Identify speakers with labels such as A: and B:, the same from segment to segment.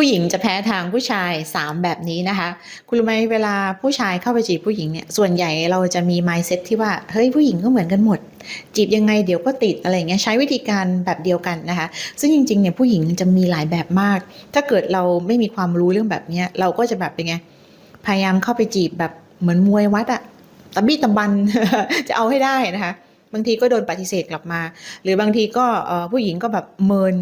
A: ผู้หญิงจะแพ้ทางผู้ชาย 3 แบบนี้นะคะ คุณรู้ไหมเวลาผู้ชายเข้าไปจีบผู้หญิงเนี่ยส่วนใหญ่เราจะมี mindset ที่ว่าเฮ้ยผู้หญิงก็เหมือนกันหมด จีบยังไงเดี๋ยวก็ติดอะไรเงี้ยใช้วิธีการแบบเดียวกันนะคะ ซึ่งจริงๆเนี่ยผู้หญิงจะมีหลายแบบมาก ถ้าเกิดเราไม่มีความรู้เรื่องแบบเนี้ยเราก็จะแบบเป็นไงพยายามเข้าไปจีบแบบเหมือนมวยวัดอะตะบี้ตะบันจะเอาให้ได้นะคะ บางทีก็โดนปฏิเสธกลับมา หรือบางทีก็ผู้หญิงก็แบบเมิน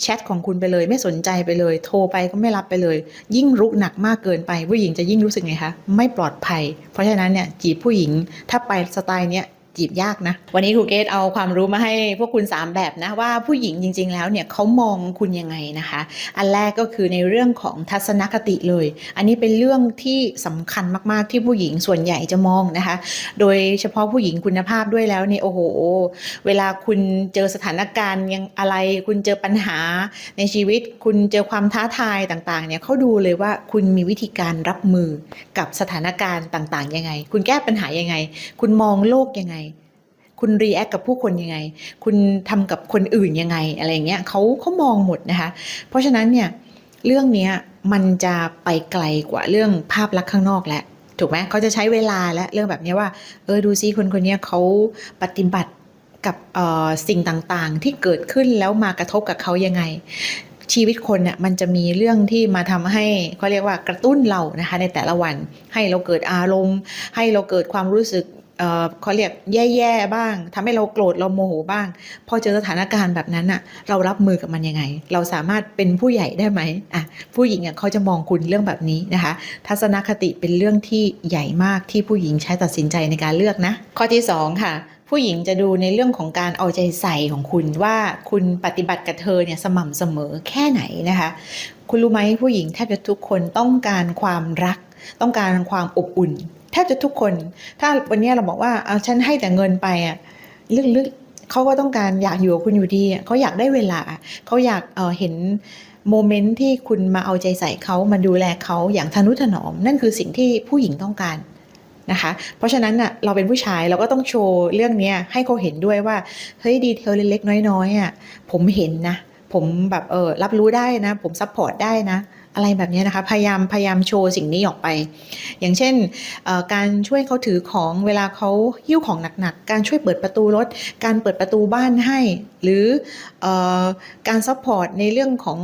A: แชทของคุณไปเลย ไม่สนใจไปเลย โทรไปก็ไม่รับไปเลย ยิ่งรุกหนักมากเกินไป ผู้หญิงจะยิ่งรู้สึกไงคะ ไม่ปลอดภัย เพราะฉะนั้นเนี่ยจีบผู้หญิงถ้าไปสไตล์เนี้ย จีบยากนะ วันนี้ครูเกตเอาความรู้มาให้พวกคุณ 3 แบบนะ ว่าผู้หญิงจริง ๆ แล้วเนี่ยเขามองคุณยังไงนะคะ อันแรกก็คือในเรื่องของทัศนคติเลย อันนี้เป็นเรื่องที่สำคัญมากๆที่ผู้หญิงส่วนใหญ่จะมองนะคะ โดยเฉพาะผู้หญิงคุณภาพด้วยแล้วเนี่ยโอ้โห เวลาคุณเจอสถานการณ์ยังอะไร คุณเจอปัญหาในชีวิต คุณเจอความท้าทายต่างๆเนี่ยเขาดูเลยว่าคุณมีวิธีการรับมือกับสถานการณ์ต่างๆยังไง คุณแก้ปัญหายังไง คุณมองโลกยังไง คุณรีแอคกับผู้คนยังไง คุณทำกับคนอื่นยังไงอะไรเงี้ยเขาเขามองหมดนะคะ เพราะฉะนั้นเนี่ยเรื่องเนี้ยมันจะไปไกลกว่าเรื่องภาพลักษณ์ข้างนอกแล้วถูกไหมเขาจะใช้เวลาและเรื่องแบบนี้ว่า เออดูซิคนคนนี้เขาปฏิบัติกับออสิ่งต่างๆ ที่เกิดขึ้นแล้วมากระทบกับเขายังไง ชีวิตคนเนี่ยมันจะมีเรื่องที่มาทำให้เขาเรียกว่ากระตุ้นเรานะคะในแต่ละวัน ให้เราเกิดอารมณ์ ให้เราเกิดความรู้สึก เอ่อเขาเรียกแย่ๆบ้างทำให้เราโกรธเราโมโหบ้าง พอเจอสถานการณ์แบบนั้นอะเรารับมือกับมันยังไง เราสามารถเป็นผู้ใหญ่ได้ไหมอะผู้หญิงอะเขาจะมองคุณเรื่องแบบนี้นะคะ ทัศนคติเป็นเรื่องที่ใหญ่มากที่ผู้หญิงใช้ตัดสินใจในการเลือกนะ ข้อที่สองค่ะผู้หญิงจะดูในเรื่องของการเอาใจใส่ของคุณว่าคุณปฏิบัติกับเธอเนี่ยสม่ำเสมอแค่ไหนนะคะ คุณรู้ไหมผู้หญิงแทบจะทุกคนต้องการความรัก ต้องการความอบอุ่น แทบจะทุกคน ถ้าวันนี้เราบอกว่าเอาฉันให้แต่เงินไปอะลึกๆเขาก็ต้องการอยากอยู่กับคุณอยู่ดีอะเขาอยากได้เวลาเขาอยากเอ่อเห็นโมเมนต์ที่คุณมาเอาใจใส่เขามาดูแลเขาอย่างทนุถนอม นั่นคือสิ่งที่ผู้หญิงต้องการนะคะ เพราะฉะนั้นน่ะเราเป็นผู้ชายเราก็ต้องโชว์เรื่องนี้ให้เขาเห็นด้วยว่าเฮ้ยดีเทลเล็กๆน้อยๆอะผมเห็นนะ ผมแบบเออรับรู้ได้นะ ผมซัพพอร์ตได้นะ อะไรแบบนี้นะคะ พยายามพยายามโชว์สิ่งนี้ออกไป อย่างเช่นการช่วยเขาถือของเวลาเขาหิ้วของหนักๆ การช่วยเปิดประตูรถ การเปิดประตูบ้านให้ หรือออการซัพพอร์ตในเรื่องของ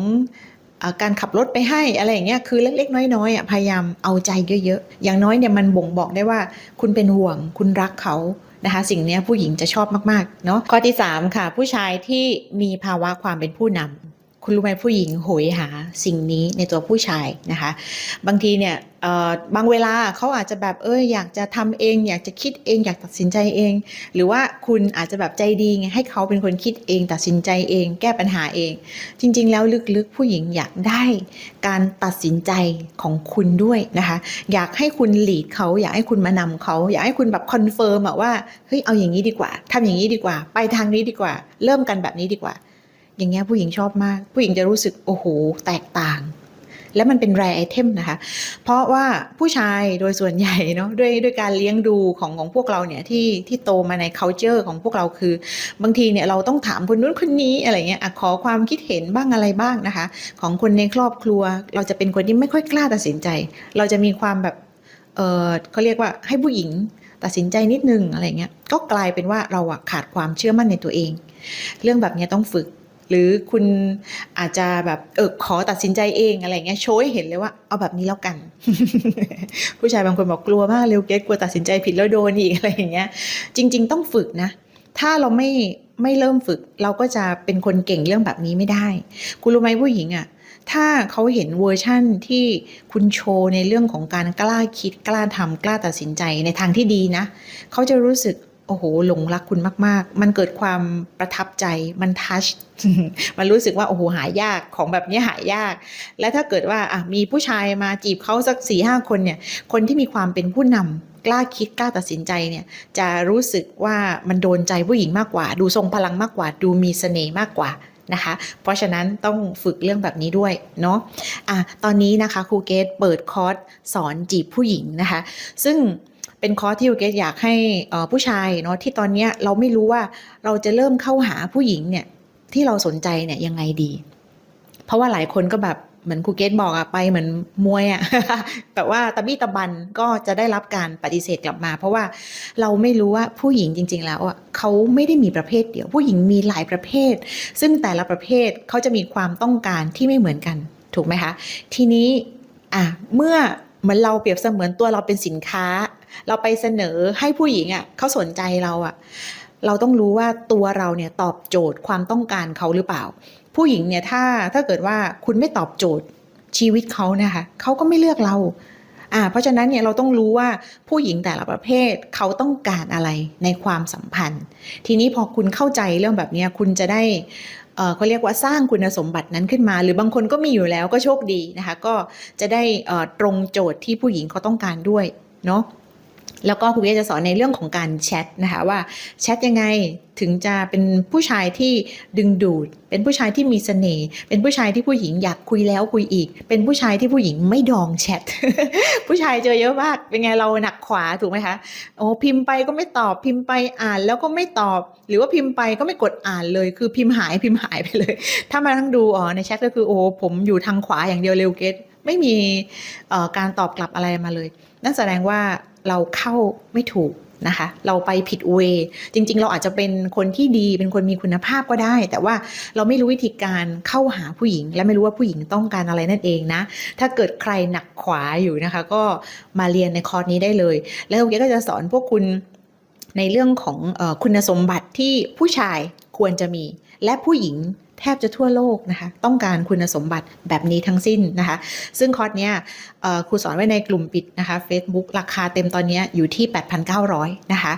A: อการขับรถไปให้อะไรอย่างเงี้ยคือเล็กๆ น้อยๆพยายามเอาใจเยอะๆ อย่างน้อยเนี่ยมันบ่งบอกได้ว่า คุณเป็นห่วง คุณรักเขานะคะสิ่งนี้ผู้หญิงจะชอบมากๆเนาะข้อที่ 3 ค่ะ ผู้ชายที่มีภาวะความเป็นผู้นำ คุณรู้ไหมผู้หญิงโหยหาสิ่งนี้ในตัวผู้ชายนะคะ บางทีเนี่ยบางเวลาเขาอาจจะแบบเอออยากจะทำเอง อยากจะคิดเองอยากตัดสินใจเอง หรือว่าคุณอาจจะแบบใจดีไงให้เขาเป็นคนคิดเอง ตัดสินใจเอง แก้ปัญหาเอง จริง ๆ แล้วลึกๆ ผู้หญิงอยากได้การตัดสินใจของคุณด้วยนะคะ อยากให้คุณหลีดเขาอยากให้คุณมานำเขาอยากให้คุณแบบคอนเฟิร์มอะว่าเฮ้ยเอาอย่างนี้ดีกว่าทำอย่างนี้ดีกว่า ไปทางนี้ดีกว่า เริ่มกันแบบนี้ดีกว่า อย่างเงี้ยผู้หญิงชอบมาก ผู้หญิงจะรู้สึกโอ้โหแตกต่าง และมันเป็นแรไอเทมนะคะ เพราะว่าผู้ชายโดยส่วนใหญ่เนาะด้วยด้วยการเลี้ยงดูของของพวกเราเนี่ยที่ที่โตมาใน culture ของพวกเราคือ บางทีเนี่ยเราต้องถามคนนู้นคนนี้อะไรเงี้ยอขอความคิดเห็นบ้างอะไรบ้างนะคะ ของคนในครอบครัว เราจะเป็นคนที่ไม่ค่อยกล้าตัดสินใจ เราจะมีความแบบเออเขาเรียกว่าให้ผู้หญิงตัดสินใจนิดนึงอะไรเงี้ยก็กลายเป็นว่าเราอะขาดความเชื่อมั่นในตัวเอง เรื่องแบบเนี้ยต้องฝึก หรือคุณอาจจะแบบเออขอตัดสินใจเองอะไรเงี้ยโชว์ให้เห็นเลยว่าเอาแบบนี้แล้วกัน ผู้ชายบางคนบอกกลัวมากเร็วเกตกลัวตัดสินใจผิดแล้วโดนอีกอะไรอย่างเงี้ย จริง ๆ ต้องฝึกนะ ถ้าเราไม่ไม่เริ่มฝึก เราก็จะเป็นคนเก่งเรื่องแบบนี้ไม่ได้ คุณรู้ไหมผู้หญิงอะ่ะถ้าเขาเห็นเวอร์ชั่นที่คุณโชว์ในเรื่องของการกล้าคิดกล้าทำกล้าตัดสินใจในทางที่ดีนะ เขาจะรู้สึก โอ้โหหลงรักคุณมาก ๆ มันเกิดความประทับใจมันทัชมันรู้สึกว่าโอ้โหหายากของแบบนี้หายาก และถ้าเกิดว่าอะมีผู้ชายมาจีบเขาสักสี่ห้าคนเนี่ย คนที่มีความเป็นผู้นำกล้าคิดกล้าตัดสินใจเนี่ยจะรู้สึกว่ามันโดนใจผู้หญิงมากกว่า ดูทรงพลังมากกว่า ดูมีเสน่ห์มากกว่านะคะ เพราะฉะนั้นต้องฝึกเรื่องแบบนี้ด้วยเนาะอะตอนนี้นะคะครูเกตเปิดคอร์สสอนจีบผู้หญิงนะคะ ซึ่ง เป็นคอร์สที่ครูเกตอยากให้ผู้ชายเนาะที่ตอนนี้เราไม่รู้ว่าเราจะเริ่มเข้าหาผู้หญิงเนี่ยที่เราสนใจเนี่ยยังไงดี เพราะว่าหลายคนก็แบบเหมือนครูเกตบอกอะไปเหมือนมวยอะแบบว่าตะบี้ตะบันก็จะได้รับการปฏิเสธกลับมา เพราะว่าเราไม่รู้ว่าผู้หญิงจริง ๆ แล้วอะเขาไม่ได้มีประเภทเดียว ผู้หญิงมีหลายประเภท ซึ่งแต่ละประเภทเขาจะมีความต้องการที่ไม่เหมือนกัน ถูกไหมคะ ทีนี้อะเมื่อเหมือนเราเปรียบเสมือนตัวเราเป็นสินค้า เราไปเสนอให้ผู้หญิงอะเขาสนใจเราอะ เราต้องรู้ว่าตัวเราเนี่ยตอบโจทย์ความต้องการเขาหรือเปล่า ผู้หญิงเนี่ยถ้าถ้าเกิดว่าคุณไม่ตอบโจทย์ชีวิตเขานะคะเขาก็ไม่เลือกเราอ่าเพราะฉะนั้นเนี่ยเราต้องรู้ว่าผู้หญิงแต่ละประเภทเขาต้องการอะไรในความสัมพันธ์ ทีนี้พอคุณเข้าใจเรื่องแบบเนี้ยคุณจะได้เอ่อเขาเรียกว่าสร้างคุณสมบัตินั้นขึ้นมา หรือบางคนก็มีอยู่แล้วก็โชคดีนะคะ ก็จะได้ตรงโจทย์ที่ผู้หญิงเขาต้องการด้วยเนาะ แล้วก็ครูเอจะสอนในเรื่องของการแชทนะคะว่าแชทยังไงถึงจะเป็นผู้ชายที่ดึงดูด เป็นผู้ชายที่มีเสน่ห์เป็นผู้ชายที่ผู้หญิงอยากคุยแล้วคุยอีก เป็นผู้ชายที่ผู้หญิงไม่ดองแชทผู้ชายเจอเยอะมากเป็นไงเราหนักขวาถูกไหมคะโอ้พิมพ์ไปก็ไม่ตอบพิมพ์ไปอ่านแล้วก็ไม่ตอบ หรือว่าพิมพ์ไปก็ไม่กดอ่านเลย คือพิมพ์หายพิมพ์หายไปเลย ถ้ามาทั้งดูอ๋อในแชทก็คือโอ้ผมอยู่ทางขวาอย่างเดียวเร็วเกตไม่มีการตอบกลับอะไรมาเลย นั่นแสดงว่าเราเข้าไม่ถูกนะคะ เราไปผิดเวยจริง ๆ เราอาจจะเป็นคนที่ดีเป็นคนมีคุณภาพก็ได้ แต่ว่าเราไม่รู้วิธีการเข้าหาผู้หญิง และไม่รู้ว่าผู้หญิงต้องการอะไรนั่นเองนะ ถ้าเกิดใครหนักขวาอยู่นะคะ ก็มาเรียนในคอร์สนี้ได้เลย แล้วเกก็จะสอนพวกคุณในเรื่องของคุณสมบัติที่ผู้ชายควรจะมี และผู้หญิง แทบจะทั่วโลกนะคะต้องการคุณสมบัติแบบนี้ทั้งสิ้นนะคะซึ่งคอร์สเนี้ยครูสอนไว้ในกลุ่มปิดนะคะ Facebook ราคาเต็มตอนนี้อยู่ที่ 8,900 นะคะ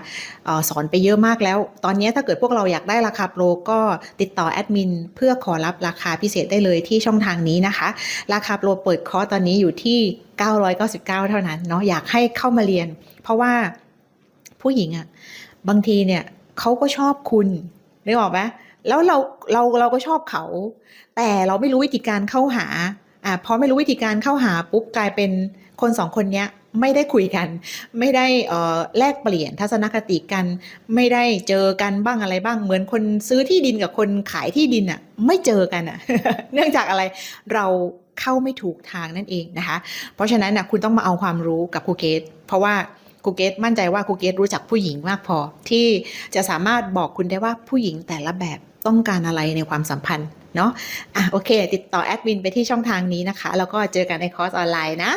A: ออสอนไปเยอะมากแล้ว ตอนนี้ถ้าเกิดพวกเราอยากได้ราคาโปรก็ติดต่อแอดมินเพื่อขอรับราคาพิเศษได้เลยที่ช่องทางนี้นะคะ ราคาโปรเปิดคอร์สตอนนี้อยู่ที่ 999 เท่านั้นเนาะอยากให้เข้ามาเรียน เพราะว่าผู้หญิงอะบางทีเนี่ยเขาก็ชอบคุณนึกออกไหม แล้วเราเราเราก็ชอบเขา แต่เราไม่รู้วิธีการเข้าหาอ่าพอไม่รู้วิธีการเข้าหาปุ๊บกลายเป็นคนสองคนเนี้ยไม่ได้คุยกัน ไม่ได้เออแลกเปลี่ยนทัศนคติกัน ไม่ได้เจอกันบ้างอะไรบ้าง เหมือนคนซื้อที่ดินกับคนขายที่ดินอะ ไม่เจอกันอะ เนื่องจากอะไรเราเข้าไม่ถูกทางนั่นเองนะคะ เพราะฉะนั้นนะคุณต้องมาเอาความรู้กับครูเกตเพราะว่าครูเกตมั่นใจว่าครูเกตรู้จักผู้หญิงมากพอ ที่จะสามารถบอกคุณได้ว่าผู้หญิงแต่ละแบบ ต้องการอะไรในความสัมพันธ์เนาะอะโอเค ติดต่อแอดมินไปที่ช่องทางนี้นะคะ แล้วก็เจอกันในคอร์สออนไลน์นะ